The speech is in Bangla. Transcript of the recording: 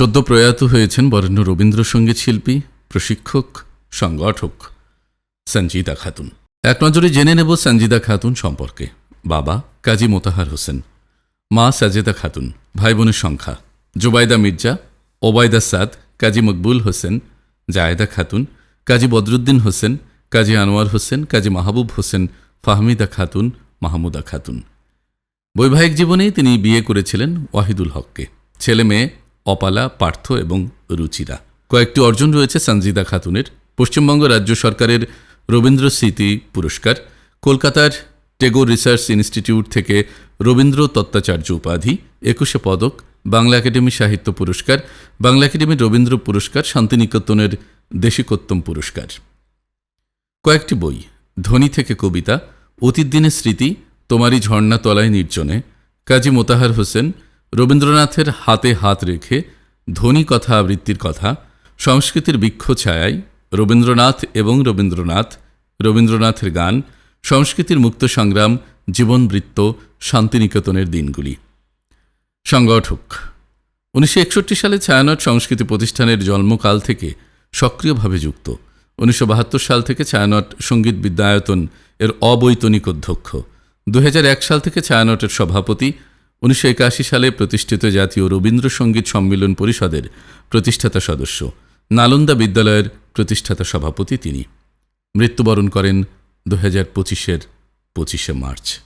সদ্য প্রয়াত হয়েছেন বরেণ্য রবীন্দ্রসঙ্গীত শিল্পী, প্রশিক্ষক, সংগঠক সঞ্জিদা খাতুন। এক নজরে জেনে নেব সঞ্জিদা খাতুন সম্পর্কে। বাবা কাজী মোতাহার হোসেন, মা সাজেদা খাতুন ভাই বোনের সংখ্যা জুবাইদা মির্জা, ওবায়দা সাদ, কাজী মকবুল হোসেন, জায়েদা খাতুন, কাজী বদরুদ্দিন হোসেন, কাজী আনোয়ার হোসেন, কাজী মাহবুব হোসেন, ফাহমিদা খাতুন, মাহমুদা খাতুন। বৈবাহিক জীবনেই তিনি বিয়ে করেছিলেন ওয়াহিদুল হককে। ছেলে মেয়ে অপালা, পার্থ এবং রুচিরা। কয়েকটি অর্জন রয়েছে সঞ্জিদা খাতুনের। পশ্চিমবঙ্গ রাজ্য সরকারের রবীন্দ্র স্মৃতি পুরস্কার, কলকাতার টেগোর রিসার্চ ইনস্টিটিউট থেকে রবীন্দ্র তত্ত্বাচার্য উপাধি, একুশে পদক, বাংলা একাডেমি সাহিত্য পুরস্কার, বাংলা একাডেমি রবীন্দ্র পুরস্কার, শান্তিনিকেতনের দেশিকোত্তম পুরস্কার। কয়েকটি বই, ধনী থেকে কবিতা, অতীত দিনের স্মৃতি, তোমারই ঝর্ণা তলায় নির্জনে, কাজী মোতাহার হোসেন রবীন্দ্রনাথের হাতে হাত রেখে ধনী কথা আবৃত্তির কথা, সংস্কৃতির বৃক্ষ ছায়ায় রবীন্দ্রনাথ এবং রবীন্দ্রনাথ, রবীন্দ্রনাথের গান, সংস্কৃতির মুক্ত সংগ্রাম, জীবনবৃত্ত, শান্তিনিকেতনের দিনগুলি। সংগঠক। উনিশশো একষট্টি সালে ছায়ানট সংস্কৃতি প্রতিষ্ঠানের জন্মকাল থেকে সক্রিয়ভাবে যুক্ত। উনিশশো বাহাত্তর সাল থেকে ছায়ানট সংগীত বিদ্যায়তন এর অবৈতনিক অধ্যক্ষ। দু হাজার এক সাল থেকে ছায়ানটের সভাপতি উনিশশো একাশি সালে প্রতিষ্ঠিত জাতীয় রবীন্দ্রসঙ্গীত সম্মিলন পরিষদের প্রতিষ্ঠাতা সদস্য। নালন্দা বিদ্যালয়ের প্রতিষ্ঠাতা সভাপতি তিনি। মৃত্যুবরণ করেন দু হাজার পঁচিশের পঁচিশে মার্চ।